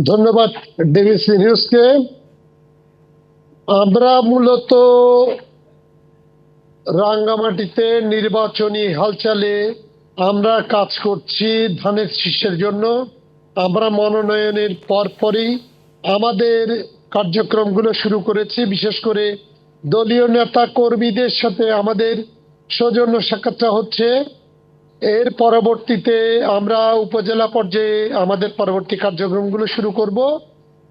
ধন্যবাদ ডিবিসি নিউজকে। আমরা মূলত রাঙ্গামাটিতে নির্বাচনী হালচালে আমরা কাজ করছি ধানের শীষের জন্য। আমরা মনোনয়নের পরপরই আমাদের কার্যক্রমগুলো শুরু করেছি। বিশেষ করে দলীয় নেতা কর্মীদের সাথে আমাদের সৌজন্য সাক্ষাৎটা হচ্ছে। এর পরবর্তীতে আমরা উপজেলা পর্যায়ে আমাদের পরবর্তী কার্যক্রমগুলো শুরু করব।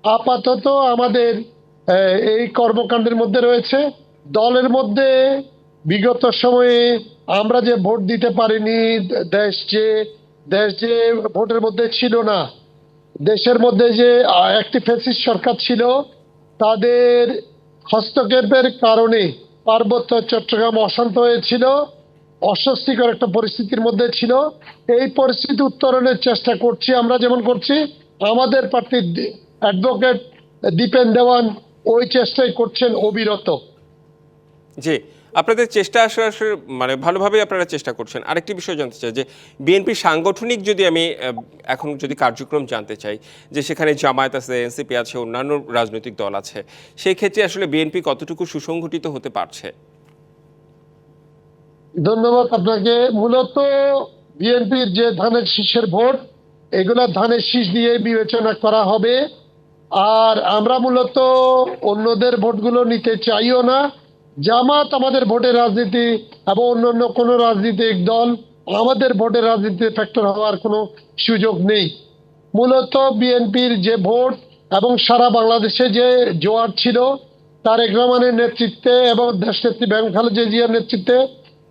আপাতত আমাদের এই কর্মকাণ্ডের মধ্যে রয়েছে। দলের মধ্যে বিগত সময়ে আমরা যে ভোট দিতে পারিনি, দেশ যে দেশ যে ভোটের মধ্যে ছিল না, দেশের মধ্যে যে একটি ফেসিস সরকার ছিল, তাদের হস্তক্ষেপের কারণে পার্বত্য চট্টগ্রাম অশান্ত হয়েছিল। অস্বস্তিকর একটা পরিস্থিতির মধ্যে ছিল। এই পরিস্থিতি উত্তরণের চেষ্টা করছি আমরা যেমন করছি। আমাদের প্রার্থী অ্যাডভোকেট দীপেন দেওয়ান ওই চেষ্টাই করছেন অবিরত। জি, আপনাদের চেষ্টা আসলে আসলে মানে ভালোভাবে আপনারা চেষ্টা করছেন। আরেকটি বিষয় জানতে চাই যে, বিএনপি সাংগঠনিক যদি আমি এখন যদি কার্যক্রম জানতে চাই, যে সেখানে জামায়াত আছে, এনসিপি আছে, অন্যান্য রাজনৈতিক দল আছে, সেই ক্ষেত্রে আসলে বিএনপি কতটুকু সুসংগঠিত হতে পারছে? ধন্যবাদ আপনাকে। মূলত বিএনপির যে ধানের শীষের ভোট, এগুলো ধানের শীষ দিয়ে বিবেচনা করা হবে। আর আমরা মূলত অন্যদের ভোটগুলো নিতে চাইও না। জামাত আমাদের ভোটের রাজনীতি এবং অন্যান্য কোনো রাজনৈতিক দল আমাদের ভোটের রাজনীতিতে ফ্যাক্টর হওয়ার কোনো সুযোগ নেই। মূলত বিএনপির যে ভোট এবং সারা বাংলাদেশে যে জোয়ার ছিল, তারেক রহমানের নেতৃত্বে এবং দেশনেত্রী বেগম খালেদা জিয়ার নেতৃত্বে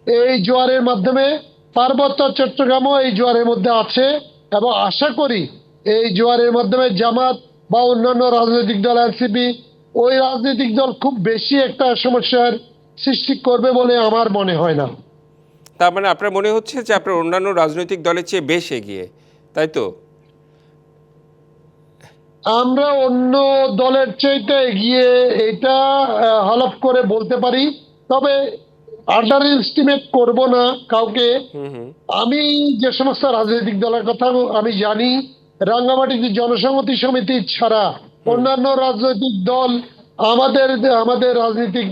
এই জোয়ারের মাধ্যমে পার্বত্য চট্টগ্রামও এই জোয়ারের মধ্যে আছে এবং আশা করি এই জোয়ারের মাধ্যমে জামাত বা অন্যান্য রাজনৈতিক দল এনসিপি ওই রাজনৈতিক দল খুব বেশি একটা সমস্যার সৃষ্টি করবে বলে আমার মনে হয় না। তার মানে আপনার মনে হচ্ছে যে আপনার অন্যান্য রাজনৈতিক দলের চেয়ে বেশ এগিয়ে তাই তো? আমরা অন্য দলের চাইতে এগিয়ে এটা হলফ করে বলতে পারি। তবে আন্ডার এস্টিমেট করব না কাউকে। আমি যে সমস্ত রাজনৈতিক দলের কথা আমি জানি রাঙ্গামাটিতে জনসংহতি সমিতি ছাড়া অন্যান্য রাজনৈতিক দল আমাদের আমাদের রাজনৈতিক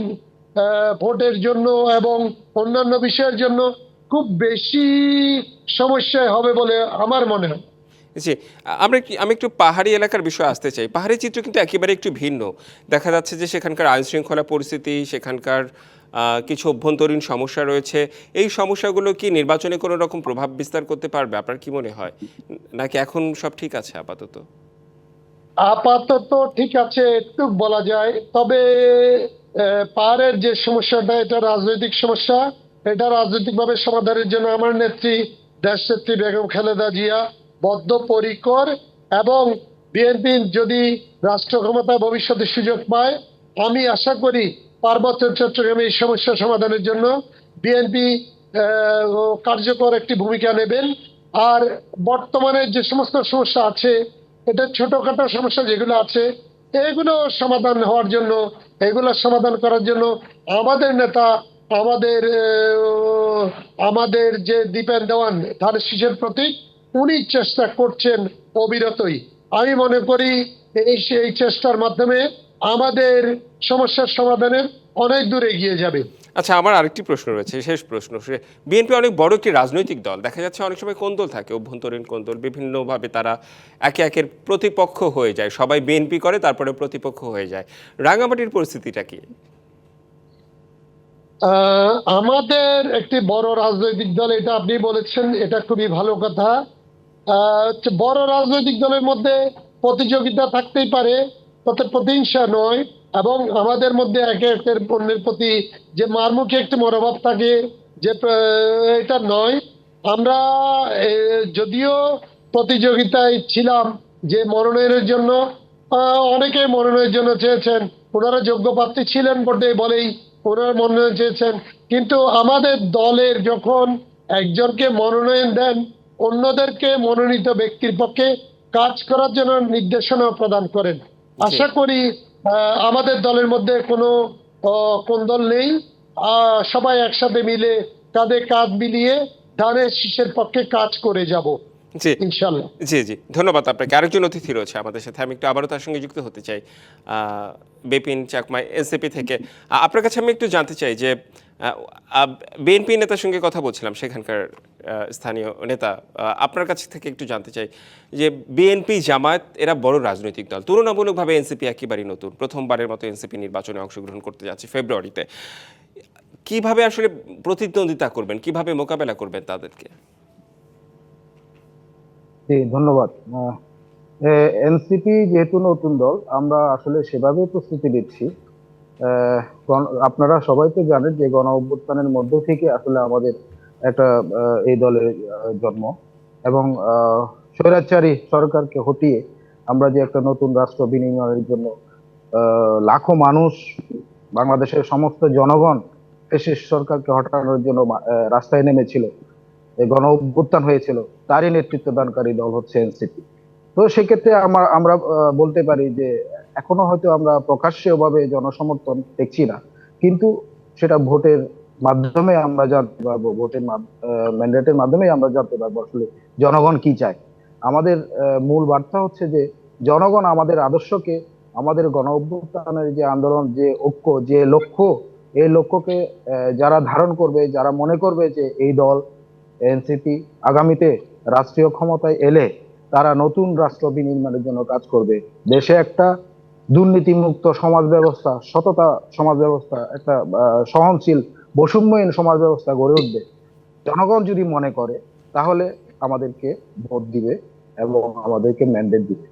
ভোটের জন্য এবং অন্যান্য বিষয়ের জন্য খুব বেশি সমস্যায় হবে বলে আমার মনে হয়। জি আমরা কি আমি একটু পাহাড়ি এলাকার বিষয়ে আসতে চাই। পাহাড়ি চিত্র কিন্তু একেবারে একটু ভিন্ন। দেখা যাচ্ছে যে সেখানকার আইন শৃঙ্খলা পরিস্থিতি সেখানকার কিছু অভ্যন্তরীণ সমস্যা রয়েছে। এই সমস্যাগুলো কি নির্বাচনে কোনো রকম প্রভাব বিস্তার করতে পারবে? আপনার কি মনে হয়? নাকি এখন সব ঠিক আছে আপাতত? আপাতত ঠিক আছে, একটু বলা যায়। তবে পাহাড়ের যে সমস্যাটা, এটা রাজনৈতিক সমস্যা। এটা রাজনৈতিকভাবে সমাধানের জন্য আমার নেত্রী, দেশ নেত্রী বেগম খালেদা জিয়া বদ্ধপরিকর এবং বিএনপি যদি রাষ্ট্র ক্ষমতায় ভবিষ্যতে সুযোগ পায়, আমি আশা করি পার্বত্য চট্টগ্রামে এই সমস্যা সমাধানের জন্য বিএনপি কার্যকর একটি ভূমিকা নেবেন। আর বর্তমানে যে সমস্ত সমস্যা আছে, এটা ছোটখাটো সমস্যা যেগুলো আছে, এগুলো সমাধান হওয়ার জন্য, এগুলো সমাধান করার জন্য আমাদের নেতা, আমাদের আমাদের যে দীপেন দেওয়ান ধানের শীষের প্রতীক উনি চেষ্টা করছেন অবিরতই। আমি মনে করি এই সেই চেষ্টার মাধ্যমে আমাদের সমস্যার সমাধানের অনেক দূর এগিয়ে যাবে। আচ্ছা আমার আরেকটি প্রশ্ন রয়েছে শেষ প্রশ্ন। বিএনপি অনেক বড় একটি রাজনৈতিক দল। দেখা যাচ্ছে অনেক সময় কোন্দল থাকে অভ্যন্তরীণ কোন্দল বিভিন্নভাবে তারা একে একের প্রতিপক্ষ হয়ে যায়। সবাই বিএনপি করে তারপরে প্রতিপক্ষ হয়ে যায়। রাঙামাটির পরিস্থিতিটা কি? আমাদের একটি বড় রাজনৈতিক দল এটা আপনি বলেছেন এটা খুবই ভালো কথা। বড় রাজনৈতিক দলের মধ্যে প্রতিযোগিতা থাকতেই পারে প্রতিহিংসা নয়, এবং আমাদের মধ্যে একে একের পণ্যের প্রতি যে মারমুখী একটি মনোভাব থাকে, যে এটা নয়। আমরা যদিও প্রতিযোগিতায় ছিলাম যে মনোনয়নের জন্য অনেকে মনোনয়নের জন্য চেয়েছেন। ওনারা যোগ্য প্রার্থী ছিলেন বটে বলেই ওনারা মনোনয়ন চেয়েছেন। কিন্তু আমাদের দলের যখন একজনকে মনোনয়ন দেন, অন্যদেরকে মনোনীত ব্যক্তির পক্ষে কাজ করার জন্য নির্দেশনা প্রদান করেন। আশা করি আমাদের দলের মধ্যে কোনো কোন দল নেই। সবাই একসাথে মিলে তাদের কাজ মিলিয়ে ধানের শীষের পক্ষে কাজ করে যাব। জি। ইনশাল্লাহ জি জি। ধন্যবাদ আপনাকে। আরেকজন অতিথি রয়েছে আমাদের সাথে। আমি একটু আবারও তার সঙ্গে যুক্ত হতে চাই বেপিন চাকমা এনসিপি থেকে। আপনার কাছে আমি একটু জানতে চাই যে বিএনপি নেতার সঙ্গে কথা বলছিলাম সেখানকার স্থানীয় নেতা। আপনার কাছ থেকে একটু জানতে চাই যে বিএনপি জামায়াত এরা বড় রাজনৈতিক দল। তুলনামূলকভাবে এনসিপি একেবারেই নতুন। প্রথমবারের মতো এনসিপি নির্বাচনে অংশগ্রহণ করতে যাচ্ছে ফেব্রুয়ারিতে। কীভাবে আসলে প্রতিদ্বন্দ্বিতা করবেন কীভাবে মোকাবেলা করবেন তাদেরকে? জি ধন্যবাদ। এনসিপি যেহেতু নতুন দল আমরা আসলে সেভাবে প্রস্তুতি আহ, আপনারা সবাই তো জানেন যে গণ অভ্যুত্থানের মধ্য থেকে আসলে আমাদের একটা এই দলের জন্ম। এবং স্বৈরাচারী সরকারকে হটিয়ে আমরা যে একটা নতুন রাষ্ট্র বিনিময়ের জন্য লাখো মানুষ বাংলাদেশের সমস্ত জনগণ ফেসিস্ট সরকারকে হটানোর জন্য রাস্তায় নেমেছিল। গণ অভ্যুত্থান হয়েছিল। তারই নেতৃত্ব দানকারী দল হচ্ছে এনসিপি। তো সেক্ষেত্রে আমরা আমরা বলতে পারি যে এখনও হয়তো আমরা প্রকাশ্যভাবে জনসমর্থন দেখছি না। কিন্তু সেটা ভোটের মাধ্যমে আমরা জানতে পারব, ভোটের ম্যান্ডেটের মাধ্যমে আমরা জানতে পারব আসলে জনগণ কি চায়। আমাদের মূল বার্তা হচ্ছে যে জনগণ আমাদের আদর্শকে, আমাদের গণ অভ্যুত্থানের যে আন্দোলন, যে ঐক্য, যে লক্ষ্য, এই লক্ষ্যকে যারা ধারণ করবে, যারা মনে করবে যে এই দল এনসিপি আগামীতে রাষ্ট্রীয় ক্ষমতায় এলে তারা নতুন রাষ্ট্র বিনির্মাণের জন্য কাজ করবে দেশে একটা দুর্নীতিমুক্ত সমাজ ব্যবস্থা, সততা সমাজ ব্যবস্থা, একটা সহনশীল, বৈষম্যহীন সমাজ ব্যবস্থা গড়ে উঠবে জনগণ যদি মনে করে, তাহলে আমাদেরকে ভোট দিবে এবং আমাদেরকে ম্যান্ডেট দিবে।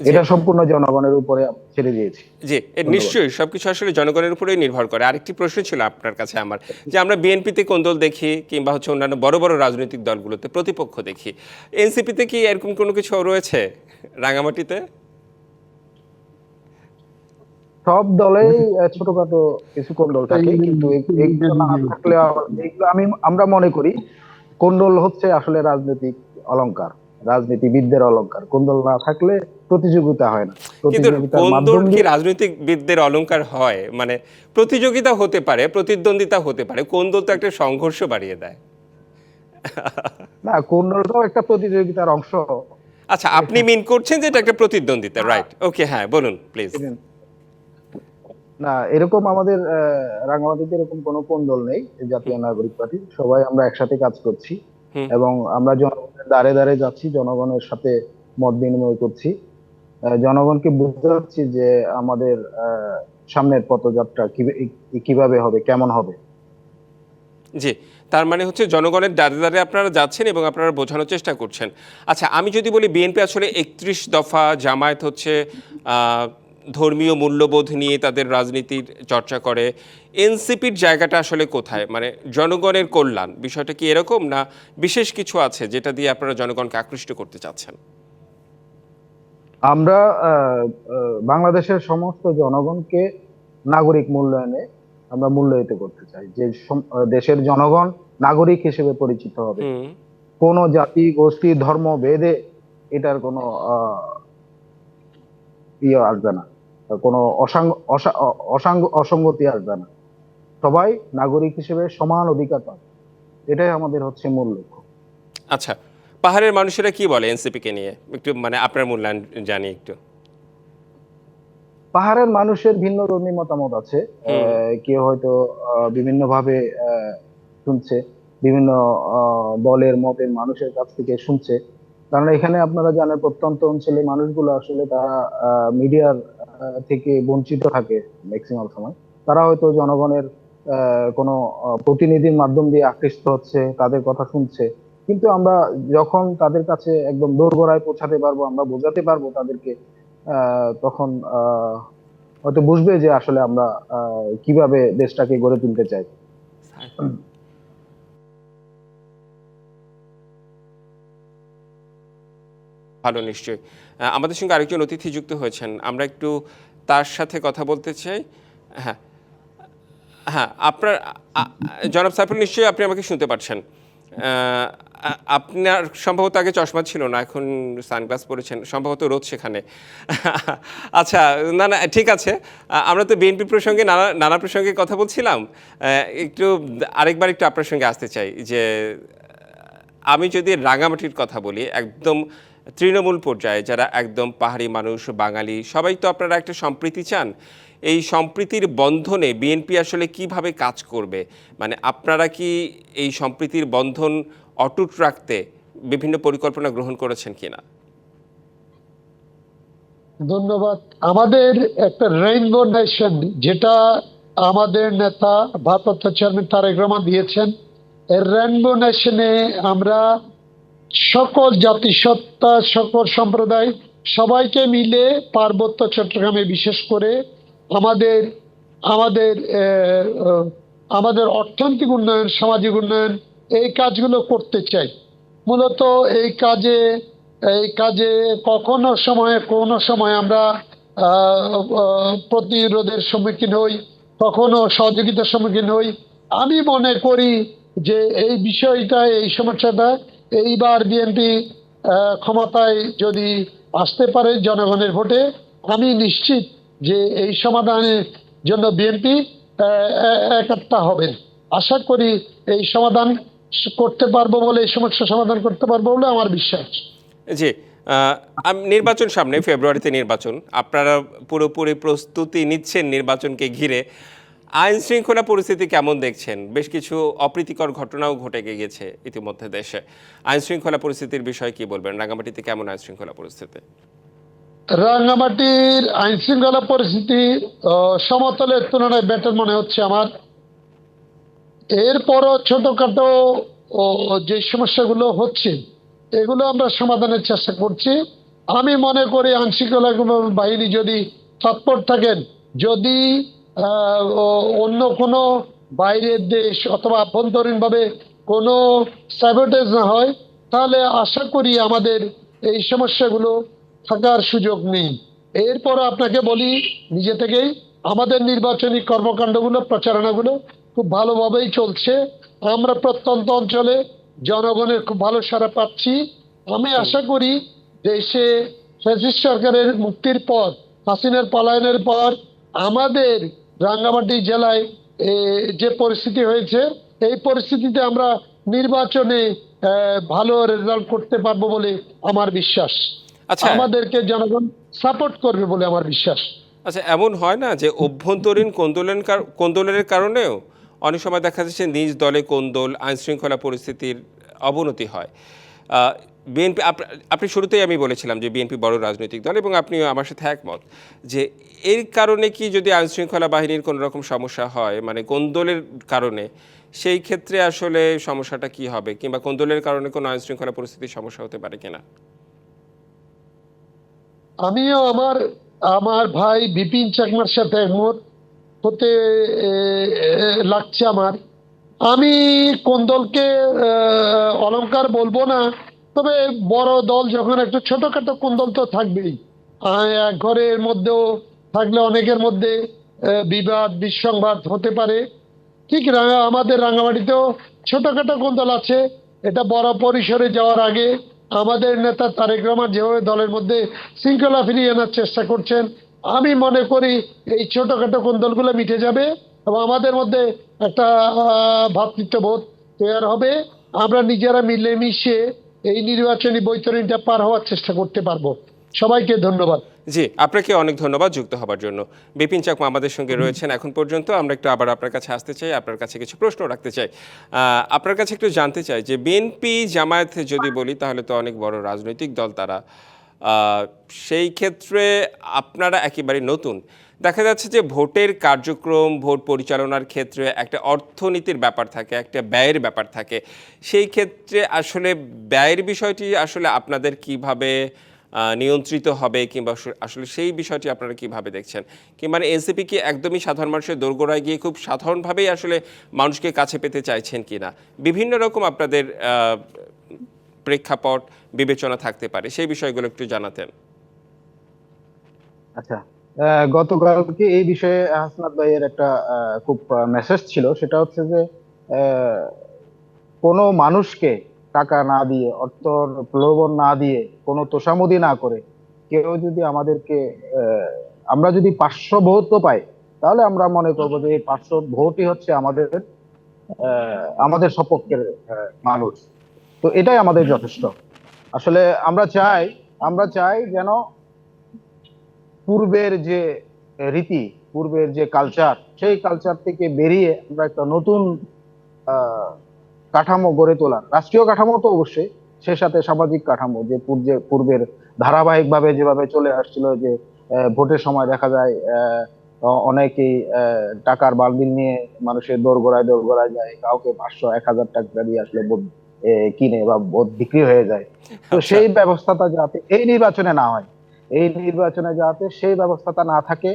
এটা সম্পূর্ণ জনগণের উপরে ছেড়ে দিয়েছি। জি নিশ্চয়ই সবকিছু আসলে জনগণের উপরেই নির্ভর করে। আরেকটি প্রশ্ন ছিল আপনার কাছে আমার যে আমরা বিএনপিতে কোন দল দেখি কিংবা হচ্ছে অন্যান্য বড় বড় রাজনৈতিক দলগুলোতে প্রতিপক্ষ দেখি এনসিপিতে কি এরকম কোনো কিছু রয়েছে রাঙামাটিতে? সব দলেই ছোটখাটো কিছু কোন্ডল থাকে কিন্তু এগুলো না থাকলে আবার- এগুলো আমি আমরা মনে করি কোন্ডল হচ্ছে আসলে রাজনৈতিক অলংকার রাজনীতিবিদদের অলংকার। কোন্ডল না থাকলে প্রতিযোগিতা হয় না। কিন্তু প্রতিযোগিতার কোন কি রাজনৈতিকবিদদের অলংকার হয়? মানে প্রতিযোগিতা হতে পারে প্রতিদ্বন্দ্বিতা হতে পারে কোন দল তো একটা সংঘর্ষ বাড়িয়ে দেয়? না কোন্ডলটাও একটা প্রতিযোগিতার অংশ। আচ্ছা আপনি মিন করছেন যে এটা একটা প্রতিদ্বন্দ্বিতা রাইট ওকে হ্যাঁ বলুন প্লিজ না এরকম আমাদের আহ, রাঙ্গামাটিতে এরকম কোনো কোন্ডল নেই জাতীয় নাগরিক পার্টি। সবাই আমরা একসাথে কাজ করছি এবং আমরা জনগণের দ্বারে দ্বারে যাচ্ছি জনগণের সাথে মত বিনিময় করছি। জনগণকে বুঝাচ্ছি যে আমাদের সামনের পথযাত্রা কীভাবে হবে, কেমন হবে। জি, তার মানে হচ্ছে জনগণের দ্বারে দ্বারে আপনারা যাচ্ছেন এবং আপনারা বোঝানোর চেষ্টা করছেন। আচ্ছা আমি যদি বলি বিএনপি আসলে একত্রিশ দফা জামায়াত হচ্ছে ধর্মীয় মূল্যবোধ নিয়ে তাদের রাজনীতির চর্চা করে। এনসিপির জায়গাটা আসলে কোথায়? মানে জনগণের কল্যাণ, বিষয়টা কি এরকম না বিশেষ কিছু আছে যেটা দিয়ে আপনারা জনগণকে আকৃষ্ট করতে চাচ্ছেন? আমরা বাংলাদেশের সমস্ত জনগণকে নাগরিক মূল্যায়নে আমরা মূল্যায়িত করতে চাই। যে দেশের জনগণ নাগরিক হিসেবে পরিচিত হবে। কোন জাতি গোষ্ঠী ধর্ম ভেদে এটার কোনো আহ, ইয়ে আসবে না। কোনো অসাঙ্গ অসঙ্গতি আসবে না। সবাই নাগরিক হিসেবে সমান অধিকার পাবে। এটাই আমাদের হচ্ছে মূল লক্ষ্য। আচ্ছা পাহাড়ের মানুষেরা কি বলে এনসিপিকে নিয়ে? একটু মানে আপনার মূল্যায়ন জানি একটু। পাহাড়ের মানুষের ভিন্ন ধর্মী মতামত আছে। কেউ হয়তো বিভিন্ন ভাবে শুনছে বিভিন্ন দলের মতের মানুষের কাছ থেকে শুনছে। কারণ এখানে আপনারা জানেন প্রত্যন্ত অঞ্চলে মানুষগুলো আসলে তারা মিডিয়ার থেকে বঞ্চিত থাকে ম্যাক্সিমাম সময়। তারা হয়তো জনগণের আহ, কোনো প্রতিনিধির মাধ্যম দিয়ে আকৃষ্ট হচ্ছে তাদের কথা শুনছে। কিন্তু আমরা যখন তাদের কাছে একদম দোরগোড়ায় পৌঁছাতে পারব আমরা বোঝাতে পারব তাদেরকে আহ, তখন হয়তো বুঝবে যে আসলে আমরা কীভাবে দেশটাকে গড়ে তুলতে চাই। ভালো নিশ্চয়ই। আমাদের সঙ্গে আরেকজন অতিথি যুক্ত হয়েছেন। আমরা একটু তার সাথে কথা বলতে চাই। হ্যাঁ। হ্যাঁ আপনার জনাব সাইফুল নিশ্চয়ই আপনি আমাকে শুনতে পাচ্ছেন। আপনার সম্ভবত আগে চশমা ছিল না, এখন সানগ্লাস পরেছেন, সম্ভবত রোদ সেখানে। আচ্ছা না না, ঠিক আছে। আমরা তো বিএনপি প্রসঙ্গে নানা নানা প্রসঙ্গে কথা বলছিলাম। একটু আরেকবার একটু আপনার সঙ্গে আসতে চাই যে, আমি যদি রাঙামাটির কথা বলি, একদম তৃণমূল পর্যায়ে যারা একদম পাহাড়ি মানুষ, বাঙালি, সবাই তো আপনারা একটা সম্প্রীতি চান। এই সম্প্রীতির বন্ধনে বিএনপি আসলে কীভাবে কাজ করবে? মানে আপনারা কি এই সম্প্রীতির বন্ধন অটুট রাখতে বিভিন্ন পরিকল্পনা গ্রহণ করেছেন কিনা? ধন্যবাদ। আমাদের একটা রেইনবো নেশন যেটা আমাদের নেতা ভারপ্রাপ্ত চেয়ারম্যান তারেক রহমান দিয়েছেন এই রেইনবো নেশনে আমরা সকল জাতিসত্তা, সকল সম্প্রদায় সবাইকে মিলে পার্বত্য চট্টগ্রামে বিশেষ করে আমাদের আমাদের আমাদের অর্থনৈতিক উন্নয়ন, সামাজিক উন্নয়ন, এই কাজগুলো করতে চাই। মূলত এই কাজে এই কাজে কখনো সময়ে, কোনো সময় আমরা প্রতিরোধের সম্মুখীন হই, কখনো সহযোগিতার সম্মুখীন হই। আমি মনে করি যে এই বিষয়টা, এই সমস্যাটা, এইবার বিএনপি ক্ষমতায় যদি আসতে পারে জনগণের ভোটে, আমি নিশ্চিত যে এই সমাধানের জন্য বিএনপি একাত্তা হবেন আশা করি এই সমাধান করতে পারব বলে, এই সমস্যা সমাধান করতে পারব বলে আমার বিশ্বাস। জি নির্বাচন সামনে, ফেব্রুয়ারিতে নির্বাচন। আপনারা পুরোপুরি প্রস্তুতি নিচ্ছেন নির্বাচনকে ঘিরে। আইন শৃঙ্খলা পরিস্থিতি কেমন দেখছেন? বেশ কিছু অপ্রীতিকর ঘটনাও ঘটে গিয়েছে ইতিমধ্যে দেশে। আইন শৃঙ্খলা পরিস্থিতির বিষয়ে কি বলবেন? রাঙ্গামাটিতে কেমন আইন শৃঙ্খলা পরিস্থিতি? রাঙ্গামাটির আইন শৃঙ্খলা পরিস্থিতি সমতলের তুলনায় বেটার মনে হচ্ছে আমার। এরপরও ছোটখাটো যে সমস্যাগুলো হচ্ছে, এগুলো আমরা সমাধানের চেষ্টা করছি। আমি মনে করি আইন শৃঙ্খলা বাহিনী যদি তৎপর থাকেন, যদি অন্য কোনো বাইরের দেশ অথবা আভ্যন্তরীণভাবে কোনো স্যাবোটেজ না হয়, তাহলে আশা করি আমাদের এই সমস্যাগুলো থাকার সুযোগ নেই। এরপর আপনাকে বলি, নিজে থেকেই আমাদের নির্বাচনী কর্মকাণ্ডগুলো, প্রচারণাগুলো খুব ভালোভাবেই চলছে। আমরা প্রত্যন্ত অঞ্চলে জনগণের খুব ভালো সাড়া পাচ্ছি। আমি আশা করি দেশে ফ্যাসিস্ট সরকারের মুক্তির পর, হাসিনার পলায়নের পর, আমাদের রাঙ্গামাটি জেলায় যে পরিস্থিতি হয়েছে, এই পরিস্থিতিতে আমরা নির্বাচনে ভালো রেজাল্ট করতে পারব বলে আমার বিশ্বাস। আমাদেরকে জনগণ সাপোর্ট করবে বলে আমার বিশ্বাস। আচ্ছা এমন হয় না যে অভ্যন্তরীণ কোন্দলের কার- কোন্দলের কারণেও অনেক সময় দেখা যাচ্ছে নিজ দলে কোন্দল আইন শৃঙ্খলা পরিস্থিতির অবনতি হয়। বিএনপি আপনি শুরুতেই আমি বলেছিলাম যে বিএনপি বড় রাজনৈতিক দল এবং আপনিও আমার সাথে একমত যে এর কারণে কি যদি আইন শৃঙ্খলা বাহিনীর কোনো রকম সমস্যা হয় মানে কোন্দলের কারণে সেই ক্ষেত্রে আসলে সমস্যাটা কি হবে? কিংবা কোন্দলের কারণে কোনো আইন শৃঙ্খলা পরিস্থিতির সমস্যা হতে পারে কিনা? আমিও আমার আমার ভাই বিপিন চাকমার সাথে একমত। হতে লাগছে আমার। আমি কোন দলকে আহ, অলংকার বলব না তবে বড় দল যখন একটা ছোটখাটো কোন দল তো থাকবেই। এক ঘরের মধ্যেও থাকলে অনেকের মধ্যে বিবাদ বিসংবাদ হতে পারে। ঠিক আমাদের রাঙামাটিতেও ছোটখাটো কোন দল আছে এটা বড় পরিসরে যাওয়ার আগে আমাদের নেতা তারেক রহমান যেভাবে দলের মধ্যে শৃঙ্খলা ফিরিয়ে আনার চেষ্টা করছেন, আমি মনে করি এই ছোটখাটো কোন দলগুলো মিটে যাবে এবং আমাদের মধ্যে একটা ভ্রাতৃত্ববোধ তৈরি হবে। আমরা নিজেরা মিলেমিশে এই নির্বাচনী বৈতরণীটা পার হওয়ার চেষ্টা করতে পারব। সবাইকে ধন্যবাদ। জি, আপনাকে অনেক ধন্যবাদ যুক্ত হবার জন্য। বিপিন চাকমা আমাদের সঙ্গে রয়েছেন এখন পর্যন্ত। আমরা একটু আবার আপনার কাছে আসতে চাই, আপনার কাছে কিছু প্রশ্ন রাখতে চাই। আপনার কাছে একটু জানতে চাই যে বিএনপি জামায়াত যদি বলি, তাহলে তো অনেক বড় রাজনৈতিক দল তারা। সেই ক্ষেত্রে আপনারা একেবারে নতুন। দেখা যাচ্ছে যে ভোটের কার্যক্রম, ভোট পরিচালনার ক্ষেত্রে একটা অর্থনীতির ব্যাপার থাকে, একটা ব্যয়ের ব্যাপার থাকে। সেই ক্ষেত্রে আসলে ব্যয়ের বিষয়টি আসলে আপনাদের কীভাবে নিয়ন্ত্রিত হবে কিংবা আসলে সেই বিষয়টি আপনারা কীভাবে দেখছেন? কিংবা এনসিপি কি একদমই সাধারণ মানুষের দোরগোড়ায় গিয়ে খুব সাধারণভাবেই আসলে মানুষকে কাছে পেতে চাইছেন কিনা? বিভিন্ন রকম আপনাদের প্রেক্ষাপট, বিবেচনা থাকতে পারে। সেই বিষয়গুলো একটু জানাতেন। আচ্ছা গতকালকে এই বিষয়ে হাসনাত ভাইয়ের একটা খুব মেসেজ ছিল। সেটা হচ্ছে যে কোনো মানুষকে টাকা না দিয়ে অর্থ প্রলোভন না দিয়ে, কোনো তোষামদি না করে, কেউ যদি আমাদেরকে আমরা যদি পাঁচশো ভোটও পাই, তাহলে আমরা মনে করব যে এই পাঁচশো ভোটই হচ্ছে আমাদের আমাদের সপক্ষের মানুষ। তো এটাই আমাদের যথেষ্ট। আসলে আমরা চাই আমরা চাই যেন পূর্বের যে রীতি, পূর্বের যে কালচার সেই কালচার থেকে বেরিয়ে আমরা একটা নতুন কাঠামো গড়ে তোলার রাষ্ট্রীয় কাঠামো তো অবশ্যই সে সাথে সামাজিক কাঠামো যে পূর্বে পূর্বের ধারাবাহিকভাবে যেভাবে চলে আসছিল যে ভোটের সময় দেখা যায় অনেকেই টাকার বালবিল নিয়ে মানুষের দোরগোড়ায় দোরগোড়ায় যায় কাউকে পাঁচশো এক হাজার টাকা দিয়ে আসলে ভোট কিনে বা ভোট বিক্রি হয়ে যায় তো আচ্ছা। সেই ব্যবস্থাটা যাতে এই নির্বাচনে না হয় এই নির্বাচনে যাতে সেই ব্যবস্থাটা না থাকে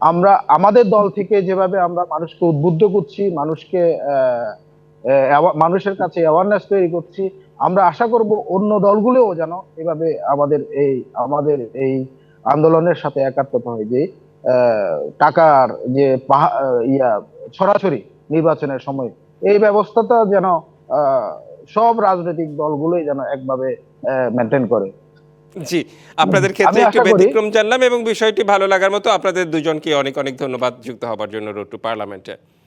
আমরা আমাদের দল থেকে যেভাবে আমরা মানুষকে উদ্বুদ্ধ করছি মানুষকে আহ, মানুষের কাছে অ্যাওয়ারনেস তৈরি করছি। আমরা আশা করব অন্য দলগুলোও যেন এভাবে আমাদের এই আমাদের এই আন্দোলনের সাথে একাত্মতা হয় যে টাকার যে ইয়া ছড়াছড়ি নির্বাচনের সময়। এই ব্যবস্থাটা যেন সব রাজনৈতিক দলগুলোই যেন একভাবে মেনটেন করে। জি আপনাদের ক্ষেত্রে একটু ব্যতিক্রম জানলাম এবং বিষয়টি ভালো লাগার মতো আপনাদের দুজনকে অনেক অনেক ধন্যবাদ যুক্ত হবার জন্য রোড টু পার্লামেন্টে।